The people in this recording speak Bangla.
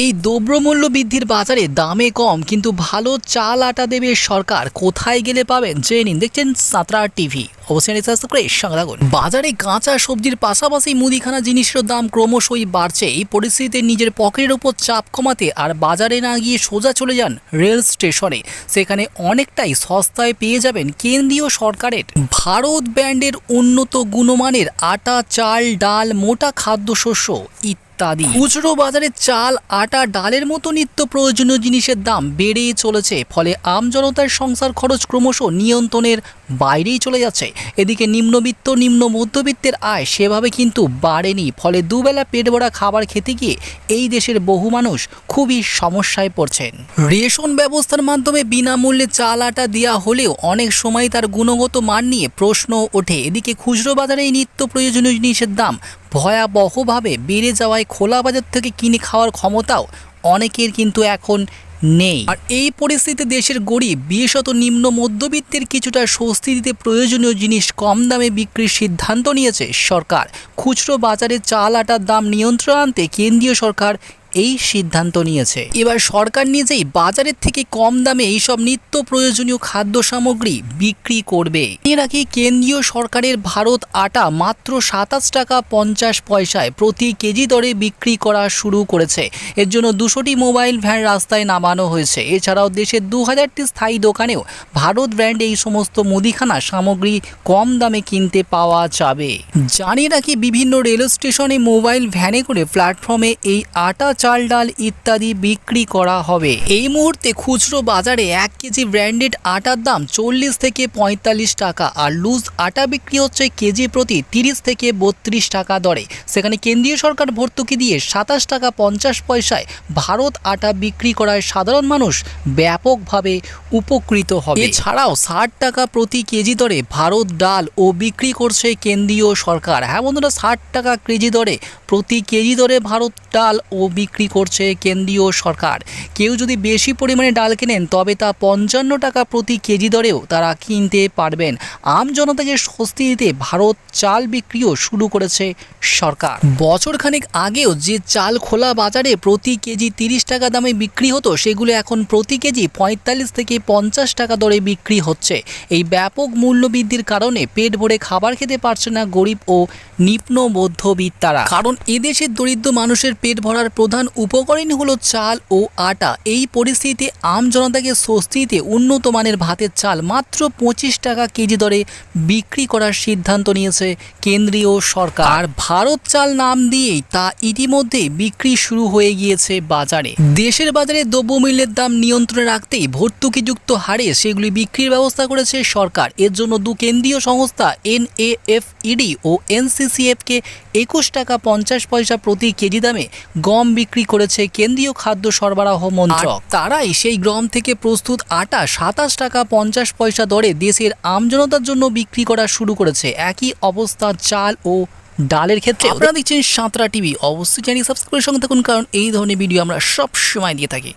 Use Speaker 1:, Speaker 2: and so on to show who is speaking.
Speaker 1: এই দ্রব্যমূল্য বৃদ্ধির বাজারে দামে কম, কিন্তু ভালো চাল আটা দেবে সরকার। কোথায় গেলে পাবেন? জেনে নিন, দেখছেন সাঁতরা টিভি। বাজারে কাঁচা সবজির পাশাপাশি মুদিখানা জিনিসের দাম ক্রমশই বাড়ছে। এই পরিস্থিতিতে নিজের পকেটের উপর চাপ কমাতে আর বাজারে না গিয়ে সোজা চলে যান রেল স্টেশনে। সেখানে অনেকটাই সস্তায় পেয়ে যাবেন কেন্দ্রীয় সরকারের। ভারত ব্র্যান্ডের উন্নত গুণমানের আটা, চাল, ডাল, মোটা খাদ্যশস্য, ইত্যাদি। খুচরো বাজারে চাল, আটা, ডালের মতো নিত্য প্রয়োজনীয় জিনিসের দাম বেড়েই চলেছে, ফলে আম জনতার সংসার খরচ ক্রমশ নিয়ন্ত্রণের বাইরেই চলে যাচ্ছে। এদিকে নিম্নবিত্ত, নিম্ন মধ্যবিত্তের আয় সেভাবে কিন্তু বাড়েনি। ফলে দুবেলা পেট ভরা খাবার খেতে গিয়ে এই দেশের বহু মানুষ খুবই সমস্যায় পড়ছেন। রেশন ব্যবস্থার মাধ্যমে বিনামূল্যে চাল, আটা দেওয়া হলেও অনেক সময় তার গুণগত মান নিয়ে প্রশ্ন ওঠে। এদিকে খুচরো বাজারে নিত্য প্রয়োজনীয় জিনিসের দাম ভয়াবহভাবে বেড়ে যাওয়ায় খোলা বাজার থেকে কিনে খাওয়ার ক্ষমতাও অনেকের কিন্তু এখন নেই। আর এই পরিস্থিতিতে দেশের গরিব, বিশেষত নিম্ন মধ্যবিত্তের কিছুটা স্বস্তি দিতে প্রয়োজনীয় জিনিস কম দামে বিক্রির সিদ্ধান্ত নিয়েছে সরকার। খুচরো বাজারে চাল আটার দাম নিয়ন্ত্রণ আনতে কেন্দ্রীয় সরকার এই সিদ্ধান্ত নিয়েছে। এবার সরকার নিজেই বাজারের থেকে কম দামে এইসব নিত্য প্রয়োজনীয় খাদ্য সামগ্রী বিক্রি করবে। এর আগে কেন্দ্রীয় সরকারের ভারত আটা মাত্র সাতাশ টাকা পঞ্চাশ পয়সায় প্রতি কেজি দরে বিক্রি করা শুরু করেছে। এর জন্য দুশোটি মোবাইল ভ্যান রাস্তায় নামানো হয়েছে। এছাড়াও দেশের দু হাজারটি স্থায়ী দোকানেও ভারত ব্র্যান্ড এই সমস্ত মুদিখানা সামগ্রী কম দামে কিনতে পাওয়া যাবে। জানি রাখি, বিভিন্ন রেল স্টেশনে মোবাইল ভ্যানে করে প্ল্যাটফর্মে এই আটা চাল, ডাল ইত্যাদি বিক্রি করা হবে। এই মুহূর্তে খুচরো বাজারে এক কেজি ব্র্যান্ডেড আটার দাম চল্লিশ থেকে পঁয়তাল্লিশ টাকা আর লুজ আটা বিক্রি হচ্ছে কেজি প্রতি তিরিশ থেকে বত্রিশ টাকা দরে। সেখানে কেন্দ্রীয় সরকার ভর্তুকি দিয়ে সাতাশ টাকা পঞ্চাশ পয়সায় ভারত আটা বিক্রি করায় সাধারণ মানুষ ব্যাপকভাবে উপকৃত হবে। এছাড়াও ষাট টাকা প্রতি কেজি দরে ভারত ডাল ও বিক্রি করছে কেন্দ্রীয় সরকার। হ্যাঁ বন্ধুরা, ষাট টাকা কেজি দরে প্রতি কেজি দরে ভারত ডাল ও বিক্রি করছে কেন্দ্রীয় সরকার। কেউ যদি বেশি পরিমাণে ডাল কেনেন, তবে তা পঞ্চান্ন টাকা প্রতি কেজি দরেও তারা কিনতে পারবেন। আম জনতাকে স্বস্তি দিতে ভারত চাল বিক্রিও শুরু করেছে সরকার। বছরখানেক আগেও যে চাল খোলা বাজারে প্রতি কেজি তিরিশ টাকা দামে বিক্রি হতো, সেগুলো এখন প্রতি কেজি পঁয়তাল্লিশ থেকে পঞ্চাশ টাকা দরে বিক্রি হচ্ছে। এই ব্যাপক মূল্য বৃদ্ধির কারণে পেট ভরে খাবার খেতে পারছে না গরিব ও নিম্ন মধ্যবিত্তারা। কারণ এদেশের দরিদ্র মানুষের পেট ভরার প্রধান উপকরণই হলো চাল ও আটা। এই পরিস্থিতিতে আম জনতাকে স্বস্তিতে উন্নত মানের ভাতের চাল মাত্র পঁচিশ টাকা কেজি দরে বিক্রি করার সিদ্ধান্ত নিয়েছে কেন্দ্রীয় সরকার। আর ভারত চাল নাম দিয়েই তা ইতিমধ্যে বিক্রি শুরু হয়ে গিয়েছে বাজারে। দেশের বাজারে দ্রব্যমূল্যের দাম নিয়ন্ত্রণে রাখতেই ভর্তুকিযুক্ত হারে সেগুলি বিক্রির ব্যবস্থা করেছে সরকার। এর জন্য দু কেন্দ্রীয় সংস্থা এনএএফইডি ও এনসিসিএফকে একুশ টাকা পঞ্চাশ পয়সা প্রতি কেজি দামে গম বিক্রি করেছে কেন্দ্রীয় খাদ্য সরবরাহ মন্ত্রক। তারাই সেই গম থেকে প্রস্তুত আটা সাতাশ টাকা পঞ্চাশ পয়সা দরে দেশের আমজনতার জন্য বিক্রি করা শুরু করেছে। একই অবস্থা চাল ও ডালের ক্ষেত্রে। আপনারা দেখছেন সাঁতরা টিভি। অবশ্যই চ্যানেল সাবস্ক্রাইবের সঙ্গে থাকুন, কারণ এই ধরনের ভিডিও আমরা সব সময় দিয়ে থাকি।